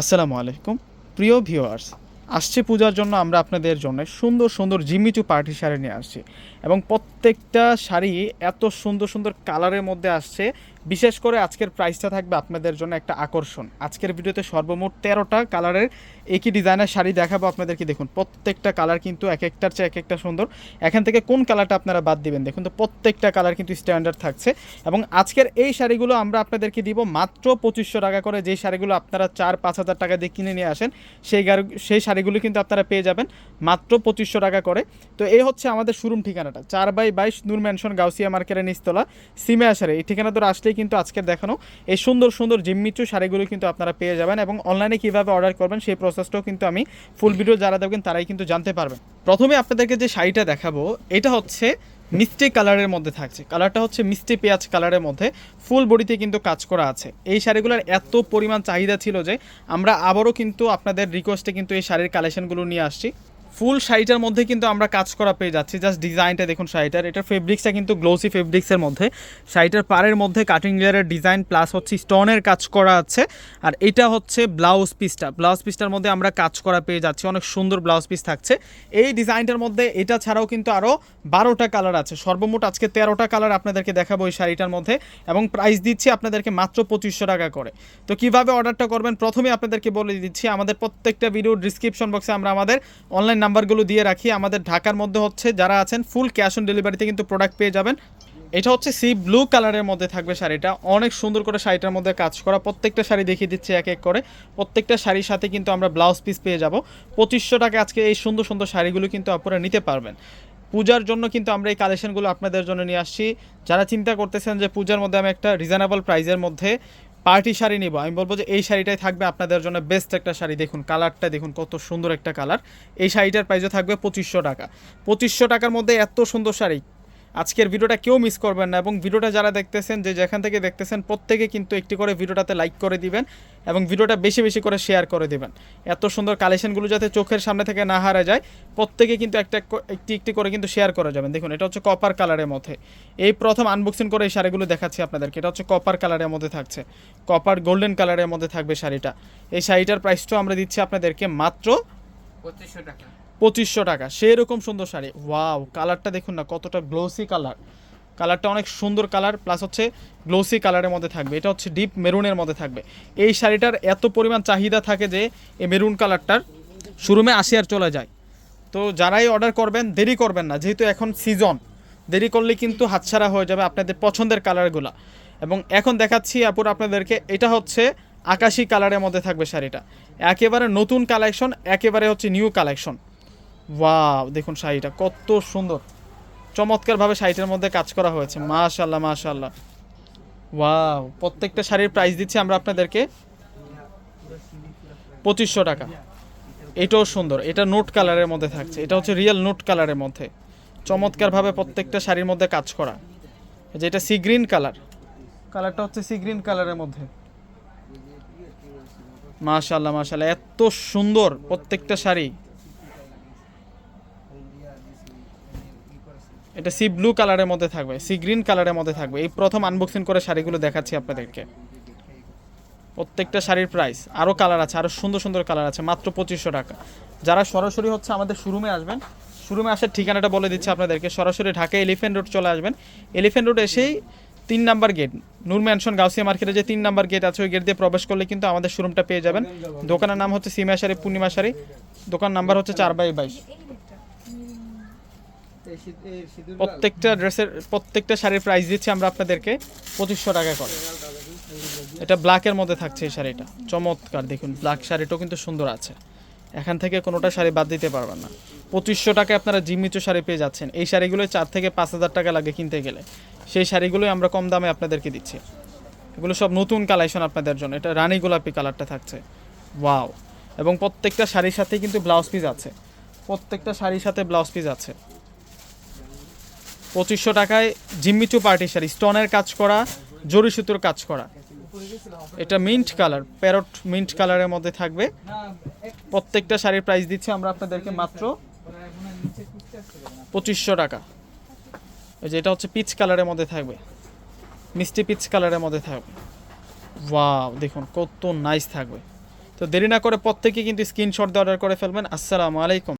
আসসালামু আলাইকুম। প্রিয় ভিউয়ার্স, আসছে পূজার জন্য আমরা আপনাদের জন্য সুন্দর সুন্দর জিমিচু পার্টি শাড়ি নিয়ে আসছি এবং প্রত্যেকটা শাড়ি এত সুন্দর সুন্দর কালারের মধ্যে আসছে। বিশেষ করে আজকের প্রাইসটা থাকবে আপনাদের জন্য একটা আকর্ষণ। আজকের ভিডিওতে সর্বমোট তেরোটা কালারের একই ডিজাইনের শাড়ি দেখাবো আপনাদেরকে। দেখুন, প্রত্যেকটা কালার কিন্তু এক একটার চেয়ে এক একটা সুন্দর। এখান থেকে কোন কালারটা আপনারা বাদ দিবেন? দেখুন তো, প্রত্যেকটা কালার কিন্তু স্ট্যান্ডার্ড থাকছে। এবং আজকের এই শাড়িগুলো আমরা আপনাদেরকে দিব মাত্র পঁচিশশো টাকা করে। যেই শাড়িগুলো আপনারা চার, পাঁচ হাজার টাকা দিয়ে কিনে নিয়ে আসেন, সেই সেই শাড়িগুলো কিন্তু আপনারা পেয়ে যাবেন মাত্র পঁচিশশো টাকা করে। তো এই হচ্ছে আমাদের শোরুম ঠিকানাটা। চার বাই বাইশ নূর ম্যানশন গাউসিয়া মার্কেটের নিস্তলা সিমে আসারে। এই ঠিকানা ধরে আসলেই কিন্তু আজকের দেখানো এই সুন্দর সুন্দর জিম্মিচু শাড়িগুলো কিন্তু আপনারা পেয়ে যাবেন এবং অনলাইনে কীভাবে অর্ডার করবেন সেই প্রসেসটাও কিন্তু আমি ফুল ভিডিও যারা দেখবেন তারাই কিন্তু জানতে পারবেন। প্রথমে আপনাদেরকে যে শাড়িটা দেখাবো, এটা হচ্ছে মিষ্টি কালারের মধ্যে থাকছে। কালারটা হচ্ছে মিষ্টি পেঁয়াজ কালারের মধ্যে। ফুল বডিতে কিন্তু কাজ করা আছে। এই শাড়িগুলোর এত পরিমাণ চাহিদা ছিল যে আমরা আবারও কিন্তু আপনাদের রিকোয়েস্টে কিন্তু এই শাড়ির কালেকশনগুলো নিয়ে আসছি। ফুল শাড়িটার মধ্যে কিন্তু আমরা কাজ করা পেয়ে যাচ্ছি। জাস্ট ডিজাইনটা দেখুন শাড়িটার। এটার ফেব্রিক্সটা কিন্তু গ্লোসি ফেব্রিক্সের মধ্যে। শাড়িটার পাড়ের মধ্যে কাটিং লেয়ারের ডিজাইন প্লাস হচ্ছে স্টোনের কাজ করা আছে। আর এটা হচ্ছে ব্লাউজ পিসটা ব্লাউজ পিসটার মধ্যে আমরা কাজ করা পেয়ে যাচ্ছি। অনেক সুন্দর ব্লাউজ পিস থাকছে। এই ডিজাইনটার মধ্যে এটা ছাড়াও কিন্তু আরও বারোটা কালার আছে। সর্বমোট আজকে তেরোটা কালার আপনাদেরকে দেখাবো এই শাড়িটার মধ্যে। এবং প্রাইস দিচ্ছি আপনাদেরকে মাত্র পঁচিশশো টাকা করে। তো কীভাবে অর্ডারটা করবেন? প্রথমে আপনাদেরকে বলে দিচ্ছি, আমাদের প্রত্যেকটা ভিডিও ডিসক্রিপশন বক্সে আমরা আমাদের অনলাইন নাম্বারগুলো দিয়ে রাখি। আমাদের ঢাকার মধ্যে হচ্ছে যারা আছেন ফুল ক্যাশ অন ডেলিভারিতে কিন্তু প্রোডাক্ট পেয়ে যাবেন। এটা হচ্ছে সি ব্লু কালারের মধ্যে থাকবে শাড়িটা। অনেক সুন্দর করে শাড়িটার মধ্যে কাজ করা। প্রত্যেকটা শাড়ি দেখিয়ে দিচ্ছি এক এক করে। প্রত্যেকটা শাড়ির সাথে কিন্তু আমরা ব্লাউজ পিস পেয়ে যাব। পঁচিশশো টাকা আজকে এই সুন্দর সুন্দর শাড়িগুলো কিন্তু আপনারা নিতে পারবেন। পূজার জন্য কিন্তু আমরা এই কালেকশনগুলো আপনাদের জন্য নিয়ে আসছি। যারা চিন্তা করতেছেন যে পূজার মধ্যে আমি একটা রিজনেবল প্রাইজের মধ্যে পার্টি শাড়ি নিব। আমি বলব যে এই শাড়িটাই থাকবে আপনাদের জন্য বেস্ট একটা শাড়ি। দেখুন, কালারটা দেখুন, কত সুন্দর একটা কালার। এই শাড়িটার প্রাইসও থাকবে পঁচিশশো টাকা। পঁচিশশো টাকার মধ্যে এত সুন্দর শাড়ি আজকের ভিডিওটা কেউ মিস করবেন না এবং ভিডিওটা যারা দেখতেছেন, যে যেখান থেকে দেখতেছেন, প্রত্যেকে কিন্তু একটি করে ভিডিওটাতে লাইক করে দিবেন এবং ভিডিওটা বেশি বেশি করে শেয়ার করে দিবেন। এত সুন্দর কালেকশনগুলো যাতে চোখের সামনে থেকে না হারা যায়, প্রত্যেকে কিন্তু একটা এক- একটি একটি করে কিন্তু শেয়ার করে যাবেন। দেখুন, এটা হচ্ছে কপার কালারের মধ্যে। এই প্রথম আনবক্সিং করে এই শাড়িগুলো দেখাচ্ছি আপনাদেরকে। এটা হচ্ছে কপার কালারের মধ্যে থাকছে। কপার গোল্ডেন কালারের মধ্যে থাকবে শাড়িটা। এই শাড়িটার প্রাইসটাও আমরা দিচ্ছি আপনাদেরকে মাত্র পঁচিশশো টাকা। পঁচিশশো টাকা। সেরকম সুন্দর শাড়ি। ওয়াও, কালারটা দেখুন না, কতটা গ্লোসি কালার কালারটা অনেক সুন্দর কালার প্লাস হচ্ছে গ্লোসি কালারের মধ্যে থাকবে। এটা হচ্ছে ডিপ মেরুনের মধ্যে থাকবে। এই শাড়িটার এত পরিমাণ চাহিদা থাকে যে এই মেরুন কালারটার শোরুমে আসি আর চলে যায়। তো যারাই অর্ডার করবেন, দেরি করবেন না, যেহেতু এখন সিজন দেরি করলে কিন্তু হাতছাড়া হয়ে যাবে আপনাদের পছন্দের কালারগুলো এবং এখন দেখাচ্ছি আপুর আপনাদেরকে, এটা হচ্ছে আকাশি কালারের মধ্যে থাকবে শাড়িটা। একেবারে নতুন কালেকশন একেবারে হচ্ছে নিউ কালেকশন ওয়াও, দেখুন শাড়িটা, কত সুন্দর। চমৎকারভাবে শাড়িটার মধ্যে কাজ করা হয়েছে মাশাল্লাহ মাশাল্লাহ ওয়াও, প্রত্যেকটা শাড়ির প্রাইস দিচ্ছি আমরা আপনাদেরকে পঁচিশশো টাকা। এটাও সুন্দর, এটা নোট কালারের মধ্যে থাকছে, এটা হচ্ছে রিয়েল নোট কালারের মধ্যে। চমৎকারভাবে প্রত্যেকটা শাড়ির মধ্যে কাজ করা। যেটা সি গ্রিন কালার কালারটা হচ্ছে সি গ্রিন কালারের মধ্যে। মাশাল্লাহ মাশাল্লাহ এত সুন্দর প্রত্যেকটা শাড়ি। এটা সি ব্লু কালারের মধ্যে থাকবে সি গ্রিন কালারের মধ্যে থাকবে। এই প্রথম আনবক্সিং করে শাড়িগুলো দেখাচ্ছি আপনাদেরকে। প্রত্যেকটা শাড়ির প্রাইস আরও কালার আছে আরও সুন্দর সুন্দর কালার আছে, মাত্র পঁচিশশো টাকা। যারা সরাসরি হচ্ছে আমাদের শোরুমে আসবেন শোরুমে আসার ঠিকানাটা বলে দিচ্ছি আপনাদেরকে। সরাসরি ঢাকা এলিফেন্ট রোড চলে আসবেন। এলিফেন্ট রোড এসেই তিন number gate Noor mansion Gausia মার্কেটে যে তিন নাম্বার গেট আছে, ওই গেট দিয়ে প্রবেশ করলে কিন্তু আমাদের শোরুমটা পেয়ে যাবেন। দোকানের নাম হচ্ছে সিমা শাড়ি, পূর্ণিমা শাড়ি। দোকান নাম্বার হচ্ছে চার বাই বাইশ। প্রত্যেকটা ড্রেসের, প্রত্যেকটা শাড়ির প্রাইস দিচ্ছি আমরা আপনাদেরকে পঁচিশশো টাকা করে। এটা ব্ল্যাকের মধ্যে থাকছে এই শাড়িটা। চমৎকার, দেখুন ব্ল্যাক শাড়িটাও কিন্তু সুন্দর আছে। এখান থেকে কোনোটা শাড়ি বাদ দিতে পারবেন না। পঁচিশশো টাকায় আপনারা জিমিচু শাড়ি পেয়ে যাচ্ছেন। এই শাড়িগুলো চার থেকে পাঁচ হাজার টাকা লাগে কিনতে গেলে। সেই শাড়িগুলোই আমরা কম দামে আপনাদেরকে দিচ্ছি। এগুলো সব নতুন কালেকশন আপনাদের জন্য। এটা রানী গোলাপি কালারটা থাকছে। ওয়াও এবং প্রত্যেকটা শাড়ির সাথে কিন্তু ব্লাউজ পিস আছে। প্রত্যেকটা শাড়ির সাথে ব্লাউজ পিস আছে। পঁচিশশো টাকায় জিম্মিচু পার্টি শাড়ি, স্টোনের কাজ করা জরি সুতোর কাজ করা। এটা মিন্ট কালার, প্যারট মিন্ট কালারের মধ্যে থাকবে। প্রত্যেকটা শাড়ির প্রাইস দিচ্ছি আমরা আপনাদেরকে মাত্র পঁচিশশো টাকা। এই যে এটা হচ্ছে পিচ কালারের মধ্যে থাকবে। মিষ্টি পিচ কালারের মধ্যে থাকবে। ওয়াও, দেখুন কত নাইস থাকবে। তো দেরি না করে প্রত্যেকে কিন্তু স্ক্রিনশট দিয়ে অর্ডার করে ফেলবেন। আসসালামু আলাইকুম।